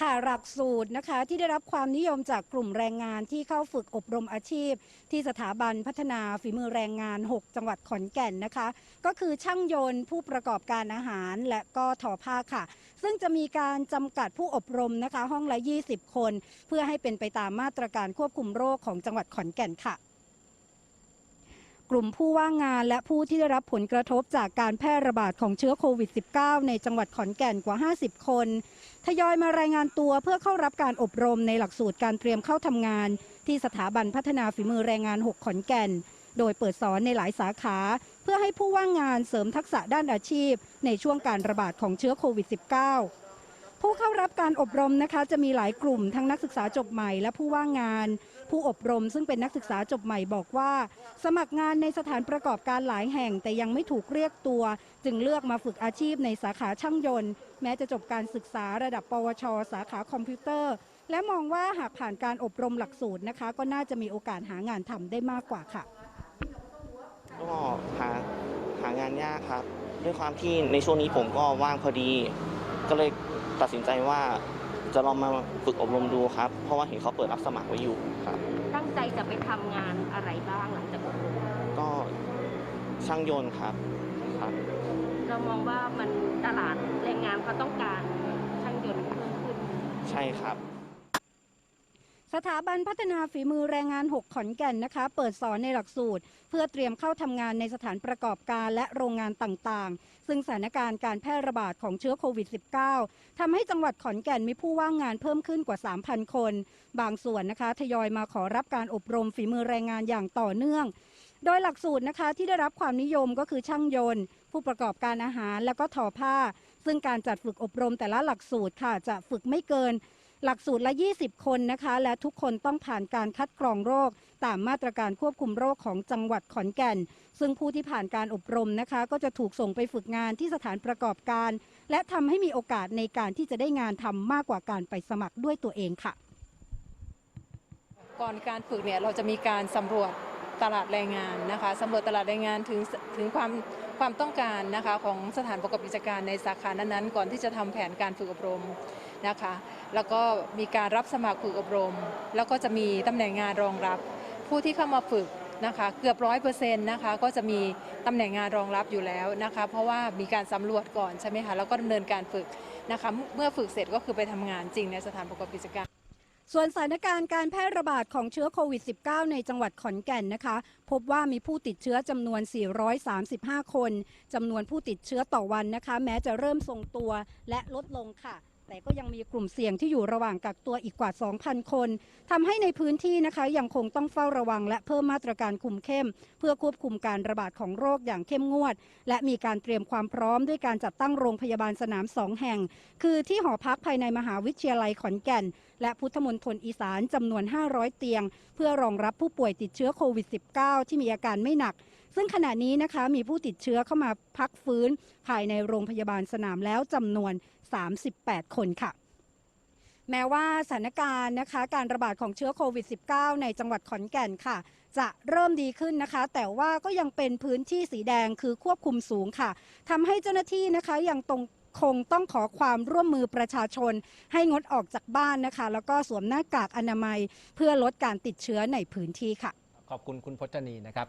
ค่ะหลักสูตรนะคะที่ได้รับความนิยมจากกลุ่มแรงงานที่เข้าฝึกอบรมอาชีพ ที่สถาบันพัฒนาฝีมือแรงงาน 6 จังหวัดขอนแก่นนะคะ ก็คือช่างยนต์ผู้ประกอบการอาหารและก็ทอผ้าค่ะ ซึ่งจะมีการจำกัดผู้อบรมนะคะ ห้องละ 20 คน เพื่อให้เป็นไปตามมาตรการควบคุมโรคของจังหวัดขอนแก่นค่ะ กลุ่มผู้ว่างงานและผู้ที่ได้รับผลกระทบจากการแพร่ระบาดของเชื้อโควิด -19 ในจังหวัดขอนแก่นกว่า 50 คน ทยอยมารายงานตัวเพื่อเข้ารับการอบรมในหลักสูตรการเตรียมเข้าทำงาน ที่สถาบันพัฒนาฝีมือแรงงาน 6 ขอนแก่น โดยเปิดสอนในหลายสาขา เพื่อให้ผู้ว่างงานเสริมทักษะด้านอาชีพ ในช่วงการระบาดของเชื้อโควิด -19 ผู้เข้ารับการอบรมนะคะจะมีหลายกลุ่มทั้งนักศึกษาจบใหม่และผู้ว่างงาน ผู้อบรมซึ่งเป็นนักศึกษาจบใหม่บอกว่า สมัครงานในสถานประกอบการหลายแห่ง แต่ยังไม่ถูกเรียกตัว จึงเลือกมาฝึกอาชีพในสาขาช่างยนต์ แม้จะจบการศึกษาระดับ ปวช สาขาคอมพิวเตอร์ และมองว่าหากผ่านการอบรมหลักสูตรนะคะ ก็น่าจะมีโอกาสหางานทำได้มากกว่าค่ะก็หาหางานยากครับ ด้วยความที่ในช่วงนี้ผมก็ว่างพอดีก็เลย ตัดสินใจว่าจะลองมาฝึกอบรมดูครับ เพราะว่าเห็นเขาเปิดรับสมัครไว้อยู่ครับ ตั้งใจจะไปทำงานอะไรบ้างหลังจากอบรมก็ช่างยนต์ครับครับ เรามองว่ามันตลาดแรงงานเขาต้องการช่างยนต์เพิ่มขึ้น ใช่ครับ สถาบันพัฒนาฝีมือแรงงาน 6 ขอนแก่นนะคะ เปิดสอนในหลักสูตร เพื่อเตรียมเข้าทำงานในสถานประกอบการและโรงงานต่างๆ ซึ่งสถานการณ์การแพร่ระบาดของเชื้อโควิด -19 ทำให้จังหวัดขอนแก่นมีผู้ว่างงานเพิ่มขึ้นกว่า 3,000 คน บางส่วนนะคะทยอยมาขอรับการอบรมฝีมือแรงงานอย่างต่อเนื่อง โดยหลักสูตรนะคะที่ได้รับความนิยมก็คือช่างยนต์ ผู้ประกอบการอาหารและก็ทอผ้า ซึ่งการจัดฝึกอบรมแต่ละหลักสูตรค่ะจะฝึกไม่เกิน หลักสูตรละ 20 คนนะคะ และทุกคนต้องผ่านการคัดกรองโรค ตามมาตรการควบคุมโรคของจังหวัดขอนแก่น ซึ่งผู้ที่ผ่านการอบรมนะคะ ก็จะถูกส่งไปฝึกงานที่สถานประกอบการ และทำให้มีโอกาสในการที่จะได้งานทำมากกว่าการไปสมัครด้วยตัวเองค่ะ ก่อนการฝึกเนี่ยเราจะมีการสำรวจตลาดแรงงานนะคะสำรวจตลาดแรงงานถึงถึงความความต้องการนะคะของสถานประกอบกิจการในสาขานั้นๆ ก่อนที่จะทำแผนการฝึกอบรม นะคะ แล้วก็มีการรับสมัครฝึกอบรม แล้วก็จะมีตำแหน่งงานรองรับ ผู้ที่เข้ามาฝึกนะคะเกือบร้อยเปอร์เซ็นต์นะคะก็จะมีตำแหน่งงานรองรับอยู่แล้วนะคะ เพราะว่ามีการสำรวจก่อนใช่ไหมคะแล้วก็ดำเนินการฝึกนะคะเมื่อฝึกเสร็จก็คือไปทำงานจริงในสถานประกอบกิจการส่วนสถานการณ์การแพร่ระบาดของเชื้อโควิด -19 ในจังหวัดขอนแก่นนะคะ พบว่ามีผู้ติดเชื้อจำนวน 435 คนจำนวนผู้ติดเชื้อต่อวันนะคะ แม้จะเริ่มทรงตัวและลดลงค่ะ แต่ก็ยังมีกลุ่มเสี่ยงที่อยู่ระหว่างกักตัวอีกกว่า 2,000 คนทำให้ในพื้นที่นะคะยังคงต้องเฝ้าระวัง และเพิ่มมาตรการคุมเข้ม เพื่อควบคุมการระบาดของโรคอย่างเข้มงวด และมีการเตรียมความพร้อมด้วยการจัดตั้งโรงพยาบาลสนามสองแห่ง คือที่หอพักภายในมหาวิทยาลัยขอนแก่น และพุทธมณฑลอีสานจำนวน 500 เตียง เพื่อรองรับผู้ป่วยติดเชื้อโควิด -19 ที่มีอาการไม่หนักซึ่งขณะนี้นะคะมีผู้ติดเชื้อเข้ามาพักฟื้น ภายในโรงพยาบาลสนามแล้วจำนวน 38 คนค่ะ แม้ว่าสถานการณ์นะคะการระบาดของเชื้อโควิด -19 ในจังหวัดขอนแก่นค่ะ จะเริ่มดีขึ้นนะคะ แต่ว่าก็ยังเป็นพื้นที่สีแดงคือควบคุมสูงค่ะทำให้เจ้าหน้าที่นะคะยังตรงคงต้องขอความร่วมมือประชาชน ให้งดออกจากบ้านนะคะ แล้วก็สวมหน้ากากอนามัย เพื่อลดการติดเชื้อในพื้นที่ค่ะ ขอบคุณคุณพจนีนะครับ